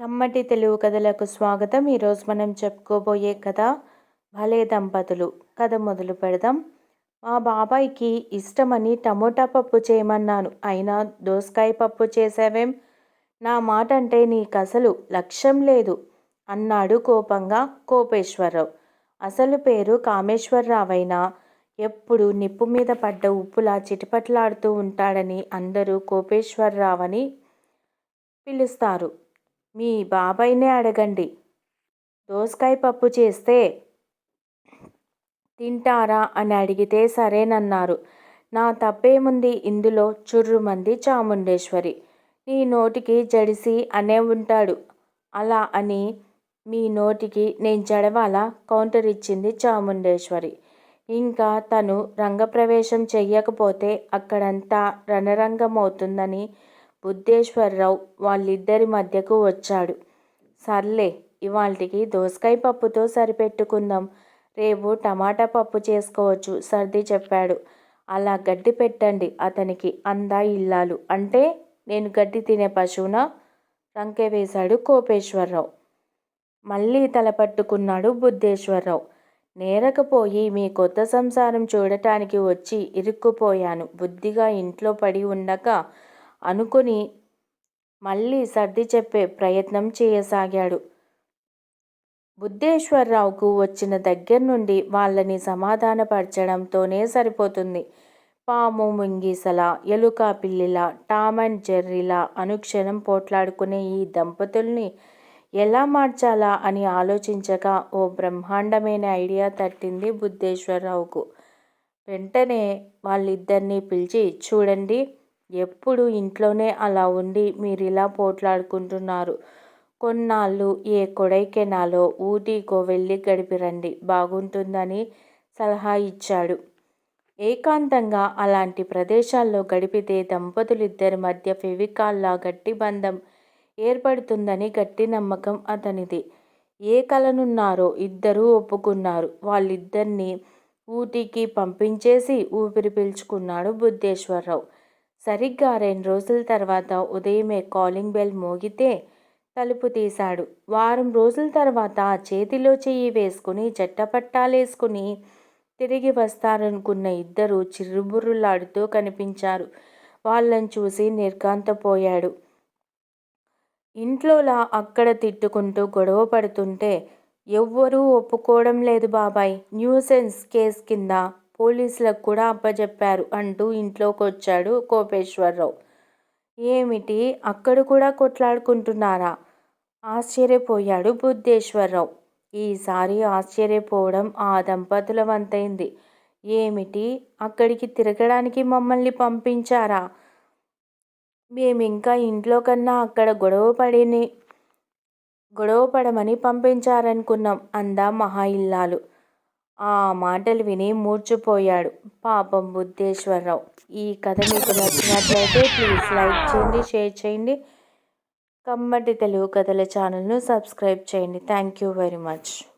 కమ్మటి తెలుగు కథలకు స్వాగతం. ఈరోజు మనం చెప్పుకోబోయే కథ భలే దంపతులు. కథ మొదలు పెడదాం. మా బాబాయ్కి ఇష్టమని టమోటా పప్పు చేయమన్నాను. అయినా దోసకాయ పప్పు చేసావేం నా మాట అంటే నీకు అసలు లక్ష్యం లేదు అన్నాడు కోపంగా కోపేశ్వరరావు. అసలు పేరు కామేశ్వరరావైనా? ఎప్పుడు నిప్పు మీద పడ్డ ఉప్పులా చిటపట్లాడుతూ ఉంటాడని అందరూ కోపేశ్వరరావని పిలుస్తారు. మీ బాబాయ్నే అడగండి. దోసకాయ పప్పు చేస్తే తింటారా అని అడిగితే సరేనన్నారు. నా తప్పేముంది? ఇందులో చుర్రుమంది చాముండేశ్వరి. నీ నోటికి జడిసి అనే ఉంటాడు. అలా అని మీ నోటికి నేను జడవాలా? కౌంటర్ ఇచ్చింది చాముండేశ్వరి. ఇంకా తను రంగప్రవేశం చెయ్యకపోతే అక్కడంతా రణరంగమవుతుందని బుద్ధేశ్వరరావు వాళ్ళిద్దరి మధ్యకు వచ్చాడు. సర్లే ఇవాళకి దోసకాయ పప్పుతో సరిపెట్టుకుందాం. రేపు టమాటా పప్పు చేసుకోవచ్చు సర్ది చెప్పాడు. అలా గడ్డి పెట్టండి అతనికి అందా ఇల్లాలు. అంటే నేను గడ్డి తినే పశువున? రంకె వేశాడు కోపేశ్వరరావు. మళ్ళీ తలపట్టుకున్నాడు బుద్ధేశ్వరరావు. నేరకపోయి మీ కొత్త సంసారం చూడటానికి వచ్చి ఇరుక్కుపోయాను. బుద్ధిగా ఇంట్లో పడి ఉండక అనుకుని మళ్ళీ సర్ది చెప్పే ప్రయత్నం చేయసాగాడు. బుద్ధేశ్వరరావుకు వచ్చిన దగ్గర నుండి వాళ్ళని సమాధానపరచడంతోనే సరిపోతుంది. పాము ముంగీసల ఎలుక పిల్లిల టామ్ అండ్ జెర్రీలా అనుక్షణం పోట్లాడుకునే ఈ దంపతుల్ని ఎలా మార్చాలా అని ఆలోచించక ఓ బ్రహ్మాండమైన ఐడియా తట్టింది బుద్ధేశ్వరరావుకు. వెంటనే వాళ్ళిద్దరినీ పిలిచి చూడండి ఎప్పుడు ఇంట్లోనే అలా ఉండి మీరు ఇలా పోట్లాడుకుంటున్నారు. కొన్నాళ్ళు ఏ కొడైకెనాలో ఊటీకో వెళ్ళి గడిపిరండి బాగుంటుందని సలహా ఇచ్చాడు. ఏకాంతంగా అలాంటి ప్రదేశాల్లో గడిపితే దంపతులిద్దరి మధ్య ఫెవికాల్లా గట్టి బంధం ఏర్పడుతుందని గట్టి నమ్మకం అతనిది. ఏ కలనున్నారో ఇద్దరూ ఒప్పుకున్నారు. వాళ్ళిద్దరినీ ఊటీకి పంపించేసి ఊపిరి పీల్చుకున్నాడు బుద్ధేశ్వరరావు. సరిగ్గా రెండు రోజుల తర్వాత ఉదయమే కాలింగ్ బెల్ మోగితే తలుపు తీశాడు. వారం రోజుల తర్వాత చేతిలో చెయ్యి వేసుకుని చెట్టపట్టాలేసుకుని తిరిగి వస్తారనుకున్న ఇద్దరు చిరుబుర్రులాడుతూ కనిపించారు. వాళ్ళని చూసి నిర్గాంతపోయాడు ఇంట్లోలా అక్కడ తిట్టుకుంటూ గొడవ పడుతుంటే ఎవ్వరూ ఒప్పుకోవడం లేదు బాబాయ్. న్యూసెన్స్ కేస్ కింద పోలీసులకు కూడా అప్పచెప్పారు అంటూ ఇంట్లోకి వచ్చాడు కోపేశ్వరరావు. ఏమిటి? అక్కడ కూడా కొట్లాడుకుంటున్నారా? ఆశ్చర్యపోయాడు బుద్ధేశ్వరరావు. ఈసారి ఆశ్చర్యపోవడం ఆ దంపతుల వంతైంది. ఏమిటి? అక్కడికి తిరగడానికి మమ్మల్ని పంపించారా? మేమింకా ఇంట్లో కన్నా అక్కడ గొడవ పడిని గొడవ పడమని పంపించారనుకున్నాం అందా మహా ఇల్లాలు. ఆ మాటలు విని మూర్చిపోయాడు. పాపం బుద్ధేశ్వరరావు. ఈ కథ మీకు నచ్చినట్లయితే ప్లీజ్ లైక్ చేయండి షేర్ చేయండి. కమ్మటి తెలుగు కథల ఛానల్ను సబ్స్క్రైబ్ చేయండి. Thank you very much.